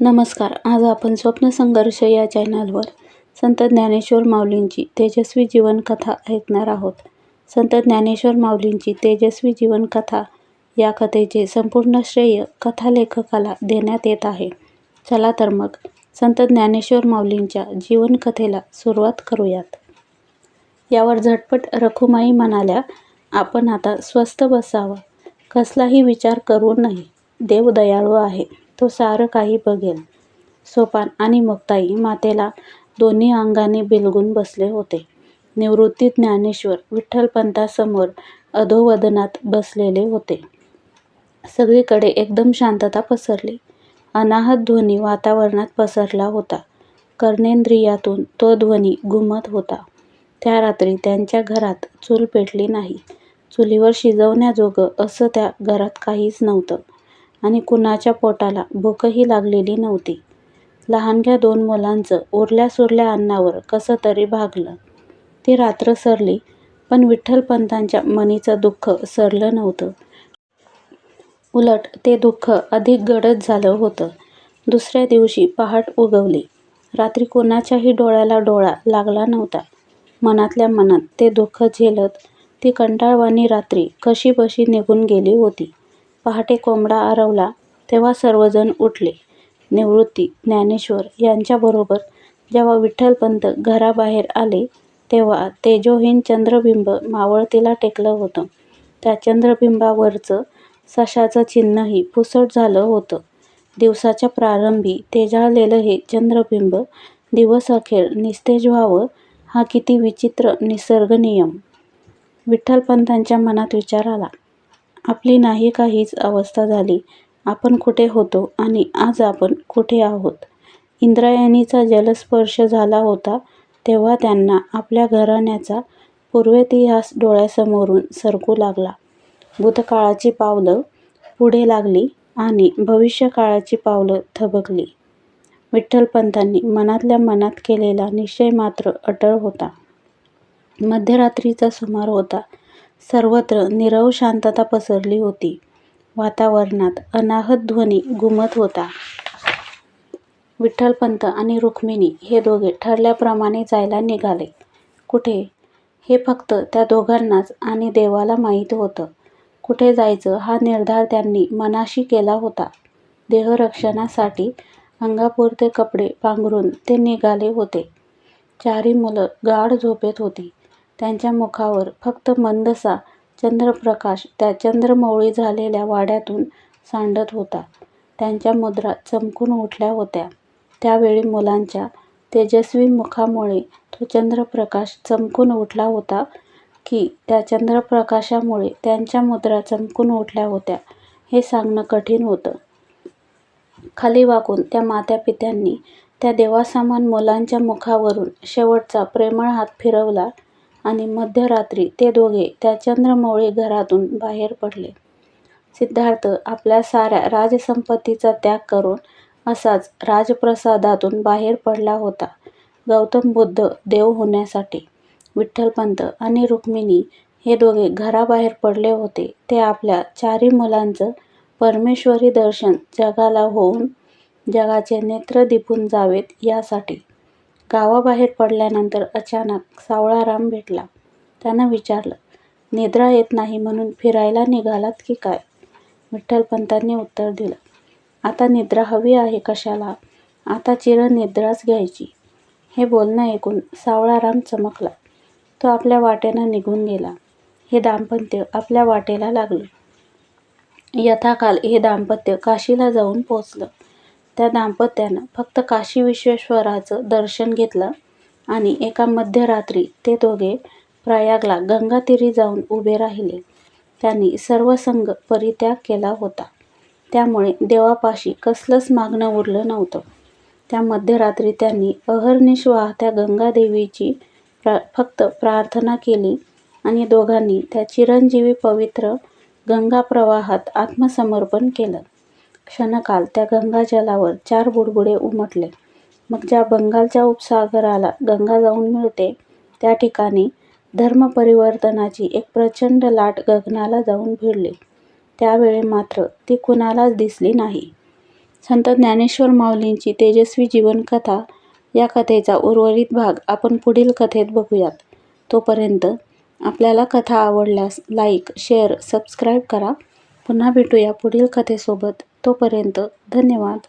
नमस्कार. आज आपण स्वप्न संघर्ष या चॅनलवर संत ज्ञानेश्वर माऊलींची तेजस्वी जीवनकथा ऐकणार आहोत. संत ज्ञानेश्वर माऊलींची तेजस्वी जीवनकथा या कथेचे संपूर्ण श्रेय कथालेखकाला देण्यात येत आहे. चला तर मग संत ज्ञानेश्वर माऊलींच्या जीवनकथेला सुरुवात करूयात. यावर झटपट रखुमाई म्हणाल्या आपण आता स्वस्थ बसावं. कसलाही विचार करू नये. देव दयाळू आहे. तो सारं काही बघेल. सोपान आणि मुक्ताई मातेला दोन्ही अंगाने बिलगून बसले होते. निवृत्ती ज्ञानेश्वर विठ्ठलपंतांसमोर अधोवदनात बसलेले होते. सगळीकडे एकदम शांतता पसरली. अनाहत ध्वनी वातावरणात पसरला होता. कर्णेंद्रियातून तो ध्वनी घुमत होता. त्या रात्री त्यांच्या घरात चूल पेटली नाही. चुलीवर शिजवण्याजोगं असं त्या घरात काहीच नव्हतं. आणि कुणाच्या पोटाला भूकही लागलेली नव्हती. लहानग्या दोन मुलांचं उरल्या सुरल्या अन्नावर कसं तरी भागलं. ती रात्र सरली पण विठ्ठलपंतांच्या मनीचं दुःख सरलं नव्हतं. उलट ते दुःख अधिक गडद झालं होतं. दुसऱ्या दिवशी पहाट उगवली. रात्री कोणाच्याही डोळ्याला डोळा लागला नव्हता. मनातल्या मनात ते दुःख झेलत ती कंटाळवाणी रात्री कशीबशी निघून गेली होती. पहाटे कोंबडा आरवला तेव्हा सर्वजण उठले. निवृत्ती ज्ञानेश्वर यांच्याबरोबर जेव्हा विठ्ठलपंत घराबाहेर आले तेव्हा तेजोहीन चंद्रबिंब मावळतीला टेकलं होतं. त्या चंद्रबिंबावरचं सशाचं चिन्हही पुसट झालं होतं. दिवसाच्या प्रारंभी तेजाळलेलं हे चंद्रबिंब दिवस अखेर निस्तेज व्हावं हा किती विचित्र निसर्गनियम. विठ्ठलपंतांच्या मनात विचार आला. आपली नाही का हीच अवस्था झाली. आपण कुठे होतो आणि आज आपण कुठे आहोत. इंद्रायणीचा जलस्पर्श झाला होता तेव्हा त्यांना आपल्या घराण्याचा पूर्वेतिहास डोळ्यासमोरून सरकू लागला. भूतकाळाची पावलं पुढे लागली आणि भविष्यकाळाची पावलं थबकली. विठ्ठलपंतांनी मनातल्या मनात केलेला निश्चय मात्र अटळ होता. मध्यरात्रीचा सुमार होता. सर्वत्र नीरव शांतता पसरली होती. वातावरणात अनाहत ध्वनी घुमत होता. विठ्ठलपंत आणि रुक्मिणी हे दोघे ठरल्याप्रमाणे जायला निघाले. कुठे? हे फक्त त्या दोघांनाच आणि देवाला माहीत होतं. कुठे जायचं हा निर्धार त्यांनी मनाशी केला होता. देहरक्षणासाठी अंगापुरते कपडे पांघरून ते निघाले होते. चारी मुलं गाढ झोपेत होती. त्यांच्या मुखावर फक्त मंदसा चंद्रप्रकाश त्या चंद्रमौळी झालेल्या वाड्यातून सांडत होता. त्यांच्या मुद्रा चमकून उठल्या होत्या. त्यावेळी मुलांच्या तेजस्वी मुखामुळे तो चंद्रप्रकाश चमकून उठला होता की त्या चंद्रप्रकाशामुळे त्यांच्या मुद्रा चमकून उठल्या होत्या हे सांगणं कठीण होतं. खाली वाकून त्या मात्यापित्यांनी त्या देवासमान मुलांच्या मुखावरून शेवटचा प्रेमळ हात फिरवला आणि मध्यरात्री ते दोघे त्या चंद्रमौळी घरातून बाहेर पडले. सिद्धार्थ आपल्या साऱ्या राजसंपत्तीचा त्याग करून असाच राजप्रसादातून बाहेर पडला होता. गौतम बुद्ध देव होण्यासाठी. विठ्ठलपंत आणि रुक्मिणी हे दोघे घराबाहेर पडले होते. ते आपल्या चारी मुलांचं परमेश्वरी दर्शन जगाला होऊन जगाचे नेत्र दिपून जावेत यासाठी. गावाबाहेर पडल्यानंतर अचानक सावळाराम भेटला. त्यानं विचारलं निद्रा येत नाही म्हणून फिरायला निघालात की काय? विठ्ठलपंतांनी उत्तर दिलं आता निद्रा हवी आहे कशाला? आता चिरनिद्राच घ्यायची. हे बोलणं ऐकून सावळाराम चमकला. तो आपल्या वाटेनं निघून गेला. हे दाम्पत्य आपल्या वाटेला लागलं. यथाकाल हे दाम्पत्य काशीला जाऊन पोचलं. त्या दाम्पत्यानं फक्त काशी विश्वेश्वराचं दर्शन घेतलं आणि एका मध्यरात्री ते दोघे प्रयागला गंगातीरी जाऊन उभे राहिले. त्यांनी सर्व संघ परित्याग केला होता. त्यामुळे देवापाशी कसलंच मागणं उरलं नव्हतं. त्या मध्यरात्री त्यांनी अहर्निश वाहत्या गंगादेवीची प्रा फक्त प्रार्थना केली आणि दोघांनी त्या चिरंजीवी पवित्र गंगा प्रवाहात आत्मसमर्पण केलं. क्षणकाल त्या गंगाजलावर चार बुडबुडे उमटले. मग ज्या बंगालच्या उपसागराला गंगा जाऊन मिळते त्या ठिकाणी धर्मपरिवर्तनाची एक प्रचंड लाट गगनाला जाऊन भिडली. त्यावेळी मात्र ती कुणालाच दिसली नाही. संत ज्ञानेश्वर माऊलींची तेजस्वी जीवनकथा या कथेचा उर्वरित भाग आपण पुढील कथेत बघूयात. तोपर्यंत आपल्याला कथा आवडल्यास लाईक शेअर सबस्क्राईब करा. पुन्हा भेटूया पुढील कथेसोबत. तोपर्यंत धन्यवाद.